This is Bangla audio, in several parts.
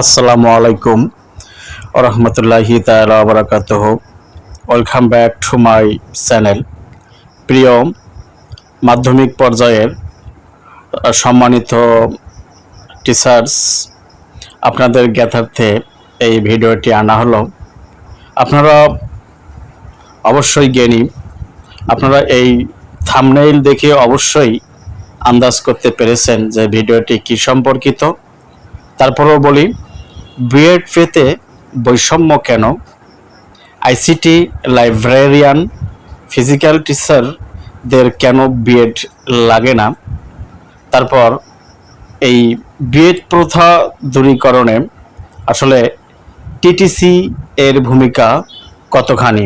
আসসালামু আলাইকুম রহমতুল্লাহি তালা বারাকাত welcome back to my channel প্রিয় মাধ্যমিক পর্যায়ের সম্মানিত টিচার্স আপনাদের জ্ঞাতার্থে এই ভিডিওটি আনা হলো। আপনারা অবশ্যই জ্ঞানী। আপনারা এই থামনেইল দেখে অবশ্যই আন্দাজ করতে পেরেছেন যে ভিডিওটি কি সম্পর্কিত। তারপরেও বলি বিএড পেতে বৈষম্য কেন? আইসিটি লাইব্রেরিয়ান ফিজিক্যাল টিচারদের কেন বিএড লাগে না? তারপর এই বিএড প্রথা দূরীকরণে আসলে টিটিসি এর ভূমিকা কতখানি?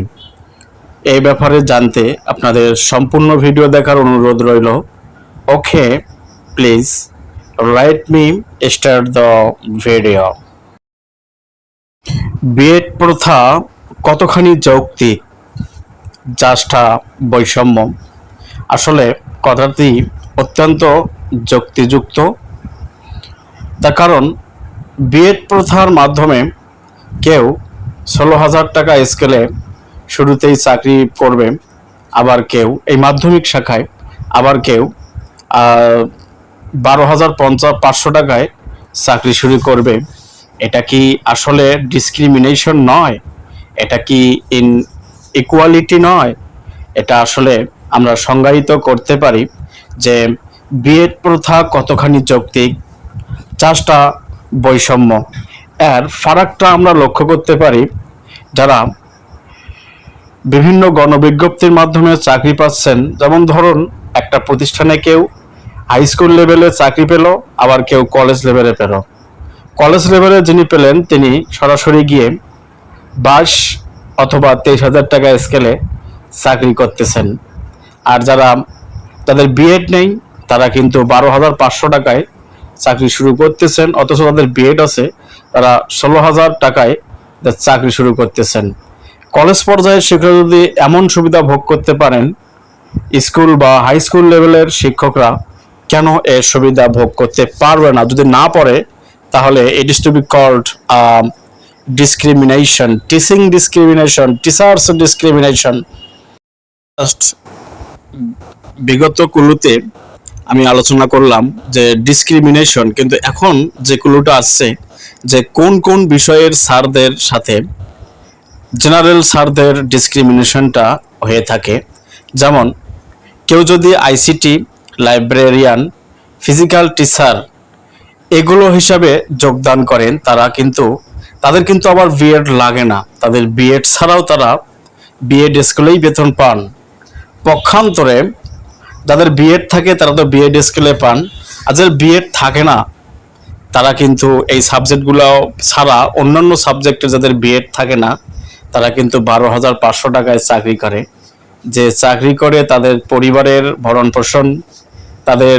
এই ব্যাপারে জানতে আপনাদের সম্পূর্ণ ভিডিও দেখার অনুরোধ রইল। Okay, please, right me start the video. BEd প্রথা কতখানি যৌক্তিক? জাস্টা বৈষম্য। আসলে কথাটি অত্যন্ত যুক্তিযুক্ত। তার কারণ বিএড প্রথার মাধ্যমে কেউ ষোলো হাজার টাকা স্কেলে শুরুতেই চাকরি করবে, আবার কেউ এই মাধ্যমিক শাখায়, আবার কেউ বারো হাজার পঞ্চাশ পাঁচশো টাকায় চাকরি শুরু করবে। এটা কি আসলে ডিসক্রিমিনেশন নয়? এটা কি ইন ইকুয়ালিটি নয়? এটা আসলে আমরা সংজ্ঞায়িত করতে পারি যে বিএড প্রথা কতখানি যৌক্তিক? চাষটা বৈষম্য। এর ফারাকটা আমরা লক্ষ্য করতে পারি যারা বিভিন্ন গণবিজ্ঞপ্তির মাধ্যমে চাকরি পাচ্ছেন। যেমন ধরুন, একটা প্রতিষ্ঠানে কেউ হাই স্কুল লেভেলে চাকরি পেল, আবার কেউ কলেজ লেভেলে পেল। কলেজ লেভেলে যিনি পেলেন, তিনি সরাসরি গিয়ে বাইশ অথবা তেইশ হাজার টাকা স্কেলে চাকরি করতেছেন। আর যারা তাদের বিএড নেই, তারা কিন্তু বারো হাজার পাঁচশো টাকায় চাকরি শুরু করতেছেন, অথচ তাদের বিএড আছে, তারা ষোলো হাজার টাকায় চাকরি শুরু করতেছেন। কলেজ পর্যায়ে শিক্ষক যদি এমন সুবিধা ভোগ করতে পারেন, স্কুল বা হাই স্কুল লেভেলের শিক্ষকরা কেন এর সুবিধা ভোগ করতে পারবে না? যদি না পড়ে তাহলে it is to be called discrimination teaching discrimination teachers discrimination বিগত কুলুতে আমি আলোচনা করলাম যে ডিসক্রিমিনেশন কিন্তু এখন যে কুলুটা আসছে, যে কোন কোন বিষয়ের স্যারদের সাথে জেনারেল স্যারদের ডিসক্রিমিনেশনটা হয়ে থাকে। যেমন, কেউ যদি আইসিটি লাইব্রেরিয়ান ফিজিক্যাল টিচার এগুলো হিসাবে যোগদান করেন তারা কিন্তু, তাদের কিন্তু আবার বিএড লাগে না। তাদের বিএড ছাড়াও তারা বিএড স্কুলেই বেতন পান। পক্ষান্তরে যাদের বিএড থাকে, তারা তো বিএড স্কুলে পান। আর যাদের বিএড থাকে না, তারা কিন্তু এই সাবজেক্টগুলো ছাড়া অন্যান্য সাবজেক্টে যাদের বিএড থাকে না, তারা কিন্তু বারো হাজার পাঁচশো টাকায় চাকরি করে। যে চাকরি করে তাদের পরিবারের ভরণ পোষণ তাদের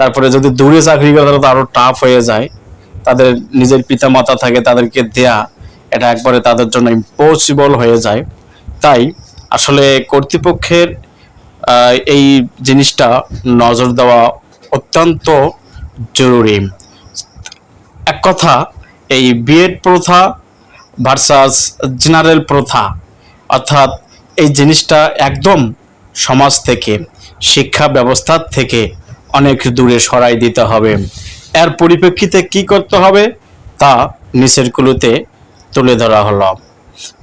তারপরে যদি দূরে চাকরি করে তাহলে তো আরও টাফ হয়ে যায়। তাদের নিজের পিতা মাতা থাকে, তাদেরকে দেয়া, এটা একবারে তাদের জন্য ইম্পসিবল হয়ে যায়। তাই আসলে কর্তৃপক্ষের এই জিনিসটা নজর দেওয়া অত্যন্ত জরুরি। এক কথা, এই বিএড প্রথা ভার্সাস জেনারেল প্রথা, অর্থাৎ এই জিনিসটা একদম সমাজ থেকে, শিক্ষা ব্যবস্থার থেকে অনেক দূরে সরাই দিতে হবে। এর পরিপ্রেক্ষিতে কি করতে হবে? তা নিচের কুলুতে তুলে ধরা হলো।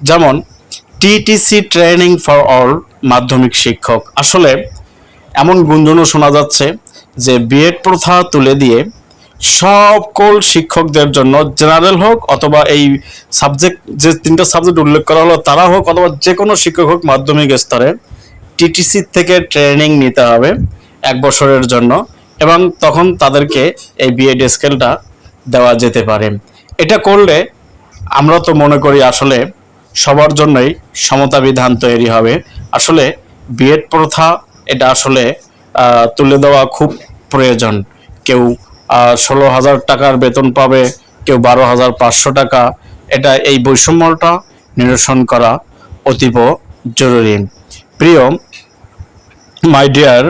যেমন, টিটিসি ট্রেনিং ফর অল মাধ্যমিক শিক্ষক। আসলে এমন গুঞ্জনও শোনা যাচ্ছে যে বিএড প্রথা তুলে দিয়ে সকল শিক্ষকদের জন্য জেনারেল হোক অথবা এই সাবজেক্ট, যে তিনটা সাবজেক্ট উল্লেখ করা হলো, তারা হোক অথবা যে কোনো শিক্ষক হোক মাধ্যমিক স্তরে টিটিসি থেকে ট্রেনিং নিতে হবে। এক বছরের জন্য এবং তখন তাদেরকে এই বিএড স্কেলটা দেওয়া যেতে পারে। এটা করলে আমরা তো মনে করি আসলে সবার জন্যই সমতা বিধান তৈরি হবে। আসলে বিএড প্রথা এটা আসলে তুলে দেওয়া খুব প্রয়োজন। কেউ ষোলো হাজার টাকার বেতন পাবে, কেউ বারো হাজার পাঁচশো টাকা। এটা এই বৈষম্যটা নিরসন করা অতীব জরুরি। প্রিয় মাই ডিয়ার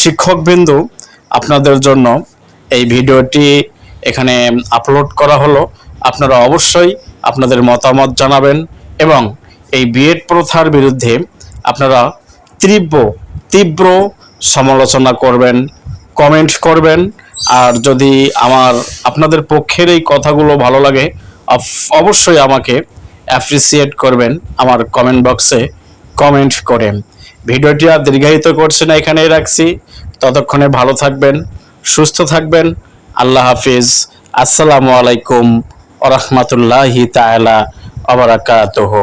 শিক্ষকবৃন্দু আপনাদের জন্য এই ভিডিওটি এখানে আপলোড করা হলো। আপনারা অবশ্যই আপনাদের মতামত জানাবেন এবং এই বিএড প্রথার বিরুদ্ধে আপনারা তীব্র তীব্র সমালোচনা করবেন, কমেন্ট করবেন। আর যদি আমার, আপনাদের পক্ষের এই কথাগুলো ভালো লাগে অবশ্যই আমাকে অ্যাপ্রিসিয়েট করবেন। আমার কমেন্ট বক্সে কমেন্ট করেন ভিডিওটি আর দীর্ঘায়িত করছি না, এখানেই রাখছি। ততক্ষণে ভালো থাকবেন, সুস্থ থাকবেন। আল্লাহ হাফিজ। আসসালামু আলাইকুম ওরহমতুল্লাহি তালা ওয়া বারাকাতুহু।